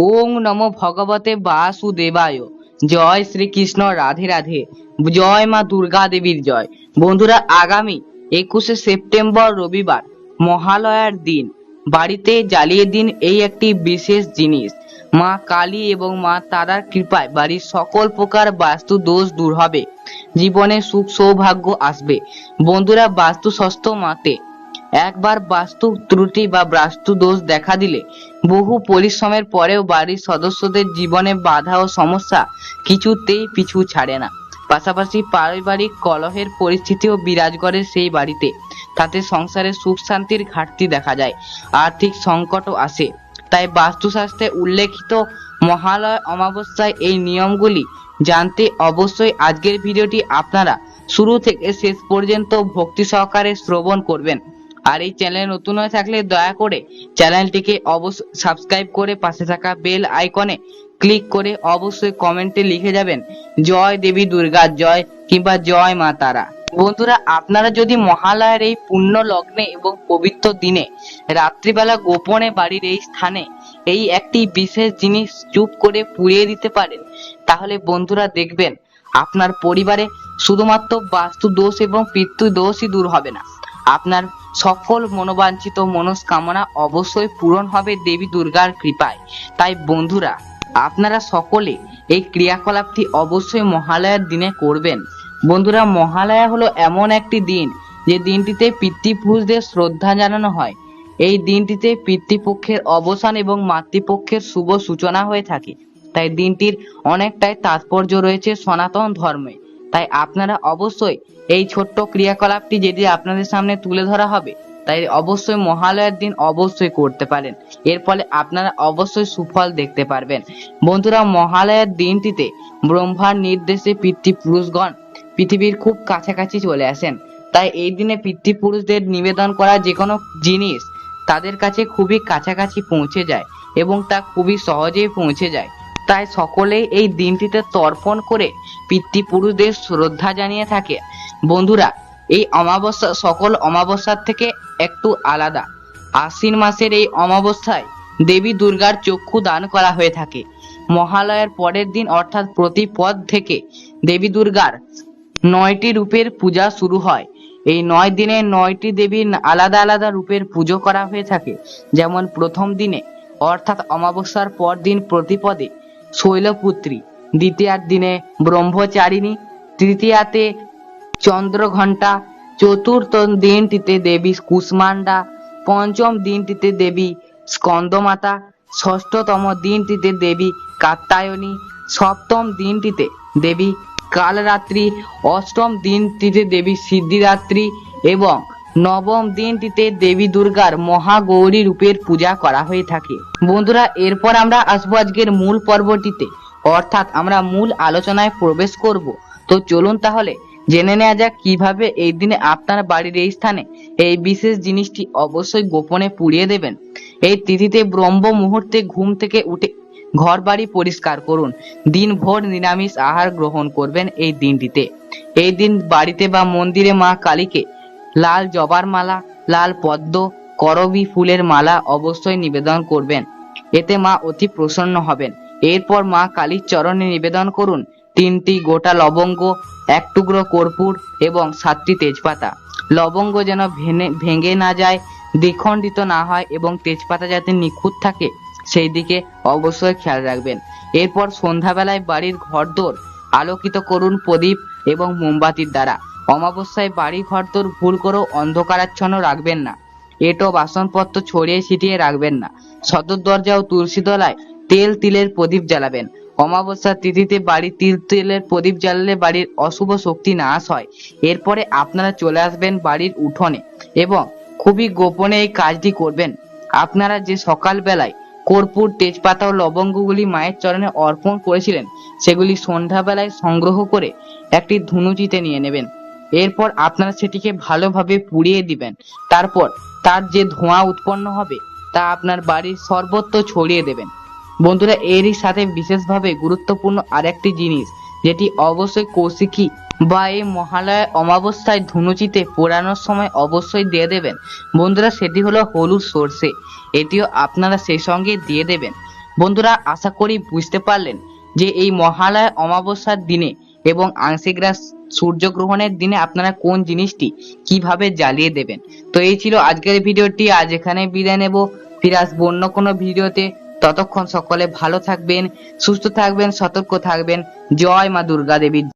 ওং নমো ভগবতে বাসুদেবায়। জয় শ্রীকৃষ্ণ, রাধে রাধে। জয় মা দুর্গা দেবীর জয়। বন্ধুরা, আগামী একুশে সেপ্টেম্বর রবিবার মহালয়ার দিন, বাড়িতে জ্বালিয়ে দিন এই একটি বিশেষ জিনিস। মা কালী এবং মা তারার কৃপায় বাড়ির সকল প্রকার বাস্তু দোষ দূর হবে। জীবনে সুখ সৌভাগ্য আসবে। বন্ধুরা বাস্তু ষষ্ঠ মাতে একবার বাস্তু ত্রুটি বা বাস্তু দোষ দেখা দিলে বহু পরিশ্রমের পরেও বাড়ির সদস্যদের জীবনে বাধা ও সমস্যা কিছুতেই পিছু ছাড়ে না। পাশাপাশি পারিবারিক কলহের পরিস্থিতিও বিরাজ করে সেই বাড়িতে। তাতে সংসারে সুখ শান্তির ঘাটতি দেখা যায়, আর্থিক সংকটও আসে। তাই বাস্তুশাস্ত্রে উল্লেখিত মহালয় অমাবস্যায় এই নিয়মগুলি জানতে অবশ্যই আজকের ভিডিওটি আপনারা শুরু থেকে শেষ পর্যন্ত ভক্তি সহকারে শ্রবণ করবেন। আর এই চ্যানেলে নতুন হয়ে থাকলে দয়া করে চ্যানেলটিকে অবশ্যই সাবস্ক্রাইব করে পাশে থাকা বেল আইকনে ক্লিক করে অবশ্যই কমেন্টে লিখে যাবেন, জয় দেবী দুর্গা, জয় কিংবা জয় মা তারা বন্ধুরা, আপনারা যদি মহালয়ার এই পুণ্য লগ্নে এবং পবিত্র দিনে রাত্রিবেলা গোপনে বাড়ির এই স্থানে এই একটি বিশেষ জিনিস চুপ করে পুড়িয়ে দিতে পারেন, তাহলে বন্ধুরা দেখবেন আপনার পরিবারে শুধুমাত্র বাস্তু দোষ এবং পিতৃ দোষই দূর হবে না। আপনার সকল মনোবাঞ্ছিত মনস্কামনা অবশ্যই পূরণ হবে দেবী দুর্গার কৃপায়। তাই বন্ধুরা, আপনারা সকলে এই ক্রিয়াকলাপটি অবশ্যই মহালয়ার দিনে করবেন। বন্ধুরা, মহালয়া হলো এমন একটি দিন যে দিনটিতে পিতৃপুরুষদের শ্রদ্ধা জানানো হয়। এই দিনটিতে পিতৃপক্ষের অবসান এবং মাতৃপক্ষের শুভ সূচনা হয়ে থাকে। তাই দিনটির অনেকটাই তাৎপর্য রয়েছে সনাতন ধর্মে। তাই আপনারা অবশ্যই এই ছোট্ট ক্রিয়াকলাপটি যেটি আপনাদের সামনে তুলে ধরা হবে, তাই অবশ্যই মহালয়ার দিন অবশ্যই করতে পারেন। এর ফলে আপনারা অবশ্যই সুফল দেখতে পারবেন। বন্ধুরা, মহালয়ার দিনটিতে ব্রহ্মার নির্দেশে পিতৃপুরুষগণ পৃথিবীর খুব কাছাকাছি চলে আসেন। তাই এই দিনে পিতৃপুরুষদের নিবেদন করা যে কোনো জিনিস তাদের কাছে খুবই কাছাকাছি পৌঁছে যায় এবং তা খুবই সহজেই পৌঁছে যায়। তাই সকলেই এই দিনটিতে তর্পণ করে পিতৃপুরুষদের শ্রদ্ধা জানিয়ে থাকে। বন্ধুরা, এই অমাবস্যা সকল অমাবস্যার থেকে একটু আলাদা। আশ্বিন মাসের এই অমাবস্যায় দেবী দুর্গার চক্ষু দান করা হয়ে থাকে। মহালয়ার পরের দিন অর্থাৎ প্রতিপদ থেকে দেবী দুর্গার নয়টি রূপের পূজা শুরু হয়। এই নয় দিনে নয়টি দেবীর আলাদা আলাদা রূপের পুজো করা হয়ে থাকে। যেমন প্রথম দিনে অর্থাৎ অমাবস্যার পর দিন প্রতিপদে শৈলপুত্রী, দ্বিতীয়ার দিনে ব্রহ্মচারিণী, তৃতীয়াতে চন্দ্রঘণ্টা, চতুর্থ দিনটিতে দেবী কুষ্মান্ডা পঞ্চম দিনটিতে দেবী স্কন্দমাতা, ষষ্ঠতম দিনটিতে দেবী কাত্যায়নী সপ্তম দিনটিতে দেবী কালরাত্রি, অষ্টম দিনটিতে দেবী সিদ্ধিরাত্রি এবং নবম দিনটিতে দেবী দুর্গার মহাগৌরী রূপের পূজা করা হয়ে থাকে। বন্ধুরা, এরপর আমরা আসব আজকের মূল পর্বটিতে। অর্থাৎ আমরা মূল আলোচনায় প্রবেশ করব। তো চলুন তাহলে, জেনে নেওয়া যাক কীভাবে এই দিনে আপনার বাড়ির এই স্থানে এই বিশেষ জিনিসটি অবশ্যই গোপনে পুড়িয়ে দেবেন। এই তিথিতে ব্রহ্ম মুহূর্তে ঘুম থেকে উঠে ঘর বাড়ি পরিষ্কার করুন। দিনভর নিরামিষ আহার গ্রহণ করবেন এই দিনটিতে। এই দিন বাড়িতে বা মন্দিরে মা কালীকে লাল জবার মালা, লাল পদ্ম, করবী ফুলের মালা অবশ্যই নিবেদন করবেন। এতে মা অতি প্রসন্ন হবেন। এরপর মা কালীর চরণে নিবেদন করুন তিনটি গোটা লবঙ্গ, এক টুকরো কর্পূর এবং সাতটি তেজপাতা। লবঙ্গ যেন ভেঙে না যায়, দ্বিখণ্ডিত না হয় এবং তেজপাতা যাতে নিখুঁত থাকে, সেই দিকে অবশ্যই খেয়াল রাখবেন। এরপর সন্ধ্যাবেলায় বাড়ির ঘরদোর আলোকিত করুন প্রদীপ এবং মোমবাতির দ্বারা। অমাবস্যায় বাড়ি ঘরদোর ভুল করেও অন্ধকারাচ্ছন্ন রাখবেন না। এটো বাসনপত্র ছড়িয়ে ছিটিয়ে রাখবেন না। সদর দরজা ও তুলসী তলায় তেল তিলের প্রদীপ জ্বালাবেন। অমাবস্যার তিথিতে বাড়ির তিল তেলের প্রদীপ জ্বালালে বাড়ির অশুভ শক্তি নাশ হয়। এরপরে আপনারা চলে আসবেন বাড়ির উঠোনে এবং খুবই গোপনে এই কাজটি করবেন। আপনারা যে সকাল বেলায় কর্পূর, তেজপাতা ও লবঙ্গগুলি মায়ের চরণে অর্পণ করেছিলেন, সেগুলি সন্ধ্যাবেলায় সংগ্রহ করে একটি ধুনুচিতে নিয়ে নেবেন। এরপর আপনারা সেটিকে ভালোভাবে পুড়িয়ে দিবেন। তারপর তার যে ধোঁয়া উৎপন্ন হবে, তা আপনার বাড়ির সর্বত্র ছড়িয়ে দেবেন। বন্ধুরা, এরই সাথে বিশেষভাবে গুরুত্বপূর্ণ আরেকটি জিনিস, যেটি অবশ্যই কৌশিকী বা এই মহালয়া অমাবস্যায় ধুনুচিতে পোড়ানোর সময় অবশ্যই দিয়ে দেবেন। বন্ধুরা, সেটি হলো হলুদ সর্ষে। এটিও আপনারা সেই সঙ্গে দিয়ে দেবেন। বন্ধুরা, আশা করি বুঝতে পারলেন যে এই মহালয়া অমাবস্যার দিনে এবং আংশিক রাস সূর্যগ্রহণের দিনে আপনারা কোন জিনিসটি কীভাবে জ্বালিয়ে দেবেন? তো এই ছিল আজকের ভিডিওটি। আজ এখানে বিদায় নেব। ফিরে আসব অন্য কোনো ভিডিওতে। ততক্ষণ সকলে ভালো থাকবেন, সুস্থ থাকবেন, সতর্ক থাকবেন। জয় মা দুর্গা দেবীর